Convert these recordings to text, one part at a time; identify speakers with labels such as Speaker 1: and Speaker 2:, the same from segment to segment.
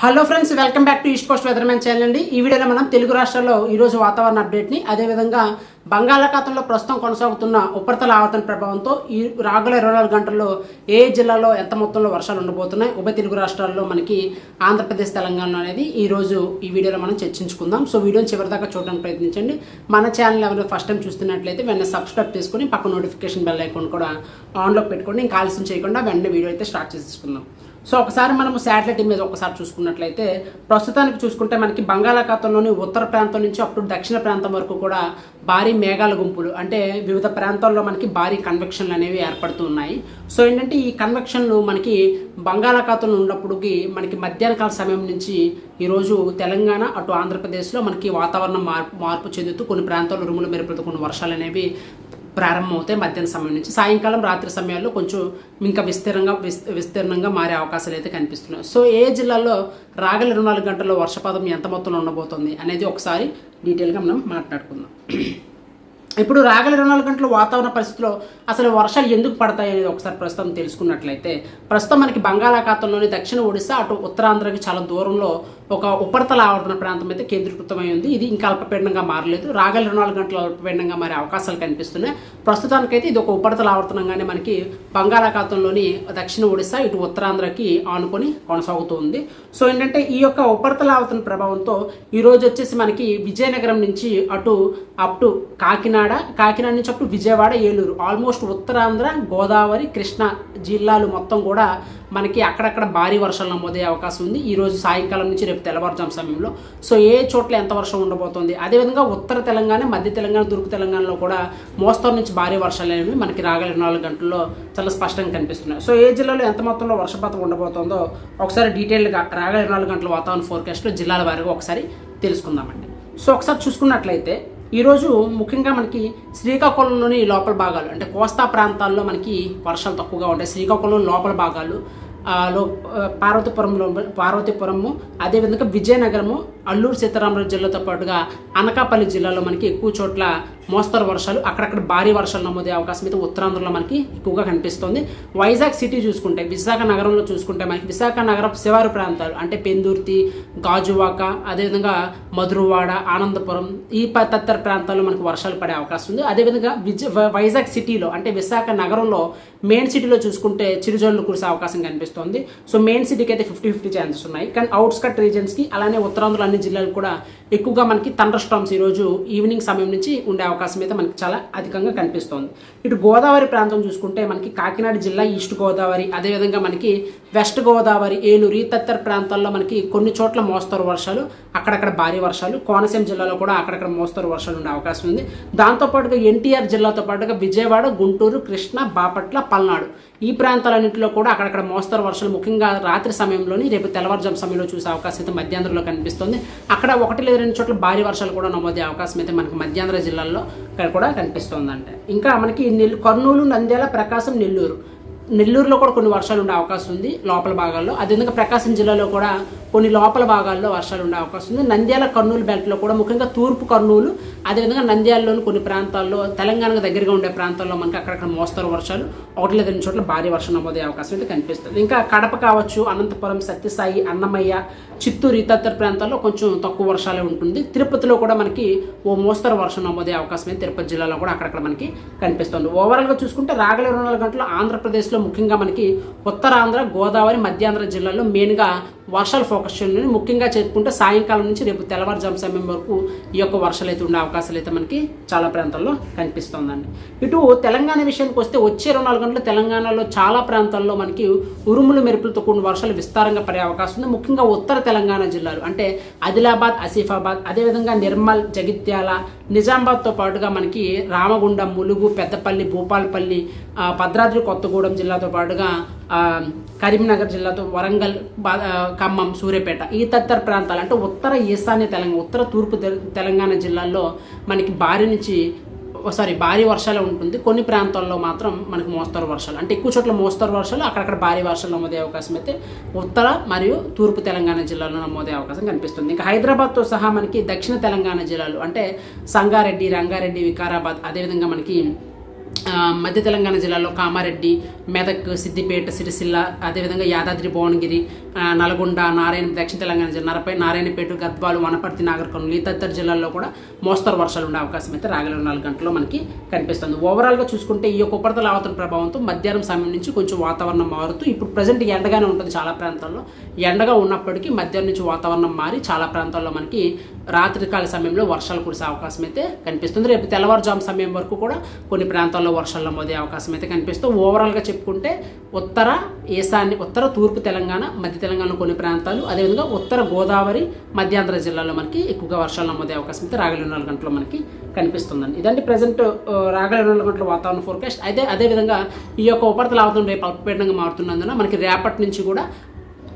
Speaker 1: Hello friends welcome back to East Coast Weathermen channel అండి. ఈ వీడియోలో మనం తెలుగు రాష్ట్రాల్లో ఈరోజు వాతావరణ అప్డేట్ని అదేవిధంగా బంగాళాఖాతంలో ప్రస్తుతం కొనసాగుతున్న ఉపరితల ఆవర్తన ప్రభావంతో ఈ రాగల ఇరవై నాలుగు గంటల్లో ఏ జిల్లాలో ఎంత మొత్తంలో వర్షాలు ఉండబోతున్నాయి ఉభయ తెలుగు రాష్ట్రాల్లో మనకి ఆంధ్రప్రదేశ్ తెలంగాణ అనేది ఈరోజు ఈ వీడియోలో మనం చర్చించుకుందాం. సో వీడియోని చివరిదాకా చూడడానికి ప్రయత్నించండి. మన ఛానల్ ఎవరైనా ఫస్ట్ టైం చూస్తున్నట్లయితే వెంటనే సబ్స్క్రైబ్ చేసుకుని పక్క నోటిఫికేషన్ బెల్ ఐకాన్ కూడా ఆన్లో పెట్టుకోండి. ఇంకా ఆలస్యం చేయకుండా వెంటనే వీడియో అయితే స్టార్ట్ చేసుకుందాం సో ఒకసారి మనము శాటిలైట్ మీద ఒకసారి చూసుకున్నట్లయితే ప్రస్తుతానికి చూసుకుంటే మనకి బంగాళాఖాతంలోని ఉత్తర ప్రాంతం నుంచి అప్పుడు దక్షిణ ప్రాంతం వరకు కూడా భారీ మేఘాల గుంపులు అంటే వివిధ ప్రాంతాల్లో మనకి భారీ కన్వెక్షన్లు అనేవి ఏర్పడుతూ ఉన్నాయి. సో ఏంటంటే ఈ కన్వెక్షన్లు మనకి బంగాళాఖాతంలో ఉన్నప్పటికి మనకి మధ్యాహ్న కాల సమయం నుంచి ఈరోజు తెలంగాణ అటు ఆంధ్రప్రదేశ్లో మనకి వాతావరణం మార్పు మార్పు చెందుతూ కొన్ని ప్రాంతాల్లో రుములు మెరుపులతో కొన్ని వర్షాలు అనేవి ప్రారంభమవుతాయి మధ్యాహ్న సమయం నుంచి. సాయంకాలం రాత్రి సమయాల్లో కొంచెం ఇంకా విస్తీర్ణంగా విస్తీర్ణంగా మారే అవకాశాలు అయితే కనిపిస్తున్నాయి. సో ఏ జిల్లాలో రాగల ఇరవై నాలుగు గంటల్లో వర్షపాతం ఎంత మొత్తంలో ఉండబోతుంది అనేది ఒకసారి డీటెయిల్గా మనం మాట్లాడుకుందాం. ఇప్పుడు రాగల ఇరవై నాలుగు గంటల వాతావరణ పరిస్థితిలో అసలు వర్షాలు ఎందుకు పడతాయి అనేది ఒకసారి ప్రస్తుతం తెలుసుకున్నట్లయితే ప్రస్తుతం మనకి బంగాళాఖాతంలోని దక్షిణ ఒడిశా అటు ఉత్తరాంధ్రకి చాలా దూరంలో ఒక ఉపరితల ఆవర్తన ప్రాంతం అయితే కేంద్రీకృతమై ఉంది. ఇది ఇంకా అల్పపీడనంగా మారలేదు. రాగల ఇరవై నాలుగు గంటల అల్పపీడనంగా మారే అవకాశాలు కనిపిస్తున్నాయి. ప్రస్తుతానికైతే ఇది ఒక ఉపరితల ఆవర్తనంగానే మనకి బంగాళాఖాతంలోని దక్షిణ ఒడిశా ఇటు ఉత్తరాంధ్రకి ఆనుకొని కొనసాగుతుంది. సో ఏంటంటే ఈ యొక్క ఉపరితల ఆవర్తన ప్రభావంతో ఈరోజు వచ్చేసి మనకి విజయనగరం నుంచి అటు అప్ టు కాకినాడ కాకినాడ నుంచి up to Vijayawada Eluru almost Uttarandhra Godavari Krishna జిల్లాలు మొత్తం కూడా మనకి అక్కడక్కడ భారీ వర్షాలు నమోదయ్యే అవకాశం ఉంది. ఈరోజు సాయంకాలం నుంచి రేపు తెల్లవారుజాము సమయంలో. సో ఏ చోట్ల ఎంత వర్షం ఉండబోతోంది? అదేవిధంగా ఉత్తర తెలంగాణ మధ్య తెలంగాణ తూర్పు తెలంగాణలో కూడా మోస్తరు నుంచి భారీ వర్షాలు అనేవి మనకి రాగల నాలుగు గంటల్లో చాలా స్పష్టంగా కనిపిస్తున్నాయి. సో ఏ జిల్లాలో ఎంత మొత్తంలో వర్షపాతం ఉండబోతోందో ఒకసారి డీటెయిల్గా రాగల ఇరవై నాలుగు గంటల వాతావరణ ఫోర్కాస్ట్లో జిల్లాల వారిగా ఒకసారి తెలుసుకుందామండి. సో ఒకసారి చూసుకున్నట్లయితే ఈరోజు ముఖ్యంగా మనకి శ్రీకాకుళంలోని లోపల భాగాలు అంటే కోస్తా ప్రాంతాల్లో మనకి వర్షాలు తక్కువగా ఉంటాయి. శ్రీకాకుళం లోపల భాగాలు లో పార్వతీపురంలో పార్వతీపురము అదేవిధంగా విజయనగరము అల్లూరు సీతారామరాజు జిల్లాతో పాటుగా అనకాపల్లి జిల్లాలో మనకి ఎక్కువ చోట్ల మోస్తరు వర్షాలు అక్కడక్కడ భారీ వర్షాలు నమోదే అవకాశం అయితే ఉత్తరాంధ్రలో మనకి ఎక్కువగా కనిపిస్తుంది. వైజాగ్ సిటీ చూసుకుంటే విశాఖ నగరంలో చూసుకుంటే మనకి విశాఖ నగరం శివారు ప్రాంతాలు అంటే పెందుర్తి గాజువాక అదేవిధంగా మధురవాడ ఆనందపురం ఈ తదితర ప్రాంతాల్లో మనకు వర్షాలు పడే అవకాశం ఉంది. అదేవిధంగా విజ వైజాగ్ సిటీలో అంటే విశాఖ నగరంలో మెయిన్ సిటీలో చూసుకుంటే చిరుజల్లు కురిసే అవకాశం కనిపిస్తుంది. సో మెయిన్ సిటీకి అయితే ఫిఫ్టీ ఫిఫ్టీ ఛాన్సెస్ ఉన్నాయి. కానీ అవుట్స్కట్ రీజన్స్కి అలానే ఉత్తరాంధ్రలో అన్ని జిల్లాలు కూడా ఎక్కువగా మనకి థండర్ స్టామ్స్ ఈరోజు ఈవినింగ్ సమయం నుంచి ఉండే అవకాశం అయితే మనకి చాలా అధికంగా కనిపిస్తోంది. ఇటు గోదావరి ప్రాంతం చూసుకుంటే మనకి కాకినాడ జిల్లా ఈస్ట్ గోదావరి అదేవిధంగా మనకి వెస్ట్ గోదావరి ఏలూరు ఈ తదితర ప్రాంతాల్లో మనకి కొన్ని చోట్ల మోస్తరు వర్షాలు అక్కడక్కడ భారీ వర్షాలు కోనసీమ జిల్లాలో కూడా అక్కడక్కడ మోస్తరు వర్షాలు ఉండే అవకాశం ఉంది. దాంతోపాటుగా ఎన్టీఆర్ జిల్లాతో పాటుగా విజయవాడ గుంటూరు కృష్ణ బాపట్ల పల్నాడు ఈ ప్రాంతాలన్నింటిలో కూడా అక్కడక్కడ మోస్తరు వర్షాలు. ముఖ్యంగా రాత్రి సమయంలోని రేపు తెల్లవారుజాము సమయంలో చూసే అవకాశం అయితే మధ్యాంధ్రలో కనిపిస్తుంది. అక్కడ ఒకటి లేదా రెండు చోట్ల భారీ వర్షాలు కూడా నమోదే అవకాశం అయితే మనకి మధ్యాంధ్ర జిల్లాల్లో ఇక్కడ కూడా కనిపిస్తుందంటే. ఇంకా మనకి నెల్లు కర్నూలు నంద్యాల ప్రకాశం నెల్లూరు నెల్లూరులో కూడా కొన్ని వర్షాలు ఉండే అవకాశం ఉంది లోపల భాగాల్లో. అదేవిధంగా ప్రకాశం జిల్లాలో కూడా కొన్ని లోపల భాగాల్లో వర్షాలు ఉండే అవకాశం ఉంది. నంద్యాల కర్నూలు బెల్ట్లో కూడా ముఖ్యంగా తూర్పు కర్నూలు అదేవిధంగా నంద్యాలలోని కొన్ని ప్రాంతాల్లో తెలంగాణకు దగ్గరగా ఉండే ప్రాంతాల్లో మనకి అక్కడక్కడ మోస్తరు వర్షాలు ఒకటి లేదా రెండు చోట్ల భారీ వర్షం నమోదయ్యే అవకాశం అయితే కనిపిస్తుంది. ఇంకా కడప కావచ్చు అనంతపురం సత్యసాయి అన్నమయ్య చిత్తూరు ఇతర ప్రాంతాల్లో కొంచెం తక్కువ వర్షాలే ఉంటుంది. తిరుపతిలో కూడా మనకి ఓ మోస్తరు వర్షం నమోదయ్యే అవకాశం అయితే తిరుపతి జిల్లాలో కూడా అక్కడక్కడ మనకి కనిపిస్తుంది. ఓవరాల్గా చూసుకుంటే రాగల ఇరవై నాలుగు గంటలు ఆంధ్రప్రదేశ్లో ముఖ్యంగా మనకి ఉత్తరాంధ్ర గోదావరి మధ్యాంధ్ర జిల్లాల్లో మెయిన్గా వర్షాలు ఫోకస్ చేయాలని ముఖ్యంగా చెప్పుకుంటే సాయంకాలం నుంచి రేపు తెల్లవారుజాము సమయం వరకు ఈ యొక్క వర్షాలు అయితే ఉండే అవకాశాలు అయితే మనకి చాలా ప్రాంతాల్లో కనిపిస్తోందండి. ఇటు తెలంగాణ విషయానికి వస్తే వచ్చే ఇరవై నాలుగు గంటలు తెలంగాణలో చాలా ప్రాంతాల్లో మనకి ఉరుములు మెరుపులతో కూడిన వర్షాలు విస్తారంగా పడే అవకాశం ఉంది. ముఖ్యంగా ఉత్తర తెలంగాణ జిల్లాలు అంటే ఆదిలాబాద్ ఆసిఫాబాద్ అదేవిధంగా నిర్మల్ జగిత్యాల నిజామాబాద్తో పాటుగా మనకి రామగుండం ములుగు పెద్దపల్లి భూపాలపల్లి భద్రాద్రి కొత్తగూడెం జిల్లాతో పాటుగా కరీంనగర్ జిల్లాతో వరంగల్ బా- ఖమ్మం సూర్యాపేట ఈ తదితర ప్రాంతాలు. అంటే ఉత్తర ఈశాన్య తెలంగాణ ఉత్తర తూర్పు తెలంగాణ జిల్లాల్లో మనకి భారీ నుంచి సారీ భారీ వర్షాలు ఉంటుంది. కొన్ని ప్రాంతాల్లో మాత్రం మనకు మోస్తరు వర్షాలు. అంటే ఎక్కువ చోట్ల మోస్తరు వర్షాలు అక్కడక్కడ భారీ వర్షాలు నమోదే అవకాశం అయితే ఉత్తర మరియు తూర్పు తెలంగాణ జిల్లాలో నమోదే అవకాశం కనిపిస్తుంది. ఇంకా హైదరాబాద్తో సహా మనకి దక్షిణ తెలంగాణ జిల్లాలు అంటే సంగారెడ్డి రంగారెడ్డి వికారాబాద్ అదేవిధంగా మనకి మధ్య తెలంగాణ జిల్లాలో కామారెడ్డి మెదక్ సిద్దిపేట సిరిసిల్ల అదేవిధంగా యాదాద్రి భువనగిరి నల్గొండ నారాయణ దక్షిణ తెలంగాణ జిల్లా నరపై నారాయణపేట గద్వాలు వనపర్తి నాగర్ తదితర జిల్లాల్లో కూడా మోస్తరు వర్షాలు ఉండే అవకాశం అయితే రాగల నాలుగు గంటల్లో మనకి కనిపిస్తుంది. ఓవరాల్గా చూసుకుంటే ఈ యొక్క ఉపరితల ఆవర్తన ప్రభావంతో మధ్యాహ్నం సమయం నుంచి కొంచెం వాతావరణం మారుతూ ఇప్పుడు ప్రజెంట్ ఎండగానే ఉంటుంది చాలా ప్రాంతాల్లో. ఎండగా ఉన్నప్పటికీ మధ్యాహ్నం నుంచి వాతావరణం మారి చాలా ప్రాంతాల్లో మనకి రాత్రికాల సమయంలో వర్షాలు కురిసే అవకాశం అయితే కనిపిస్తుంది. రేపు తెల్లవారుజాము సమయం వరకు కూడా కొన్ని ప్రాంతాల్లో వర్షాలు నమోదే అవకాశం అయితే కనిపిస్తూ ఓవరాల్గా చెప్పుకుంటే ఉత్తర ఈశాన్య ఉత్తర తూర్పు తెలంగాణ మధ్య తెలంగాణ కొన్ని ప్రాంతాలు అదేవిధంగా ఉత్తర గోదావరి మధ్యాంధ్ర జిల్లాలో మనకి ఎక్కువగా వర్షాలు నమోదే అవకాశం అయితే రాగల నాలుగు గంటలు మనకి కనిపిస్తుందండి. ఇదండి ప్రజెంట్ రాగల నాలుగు గంటల వాతావరణ ఫోర్కాస్ట్ అయితే అదేవిధంగా ఈ యొక్క ఉపరితల ఆవర్తనం రేపు అల్పపీడనంగా మారుతున్నందున మనకి రేపటి నుంచి కూడా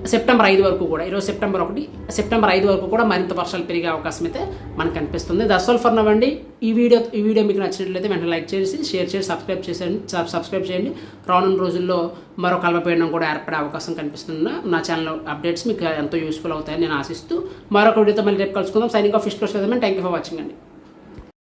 Speaker 1: సెప్టెంబర్ ఐదు వరకు కూడా ఈరోజు సెప్టెంబర్ ఒకటి సెప్టెంబర్ ఐదు వరకు కూడా మరింత వర్షాలు పెరిగే అవకాశం అయితే మనకు కనిపిస్తుంది. దస్వల్ ఫర్ నవ్వండి ఈ వీడియో ఈ వీడియో మీకు నచ్చినట్లయితే వెంటనే లైక్ చేసి షేర్ చేసి సబ్స్క్రైబ్ చేసేయండి సబ్- సబ్స్క్రైబ్ చేయండి. రానున్న రోజుల్లో మరో కలపపేయడం కూడా ఏర్పడే అవకాశం కనిపిస్తున్న నా ఛానల్ అప్డేట్స్ మీకు ఎంతో యూస్ఫుల్ అవుతాయని నేను ఆశిస్తూ మరొక వీడియోతో మళ్ళీ రేపు కలుసుకుందాం. సైనింగ్ ఆఫ్ ఫిష్ కోర్స్ థ్యాంక్ యూ ఫర్ వాచింగ్ అండి.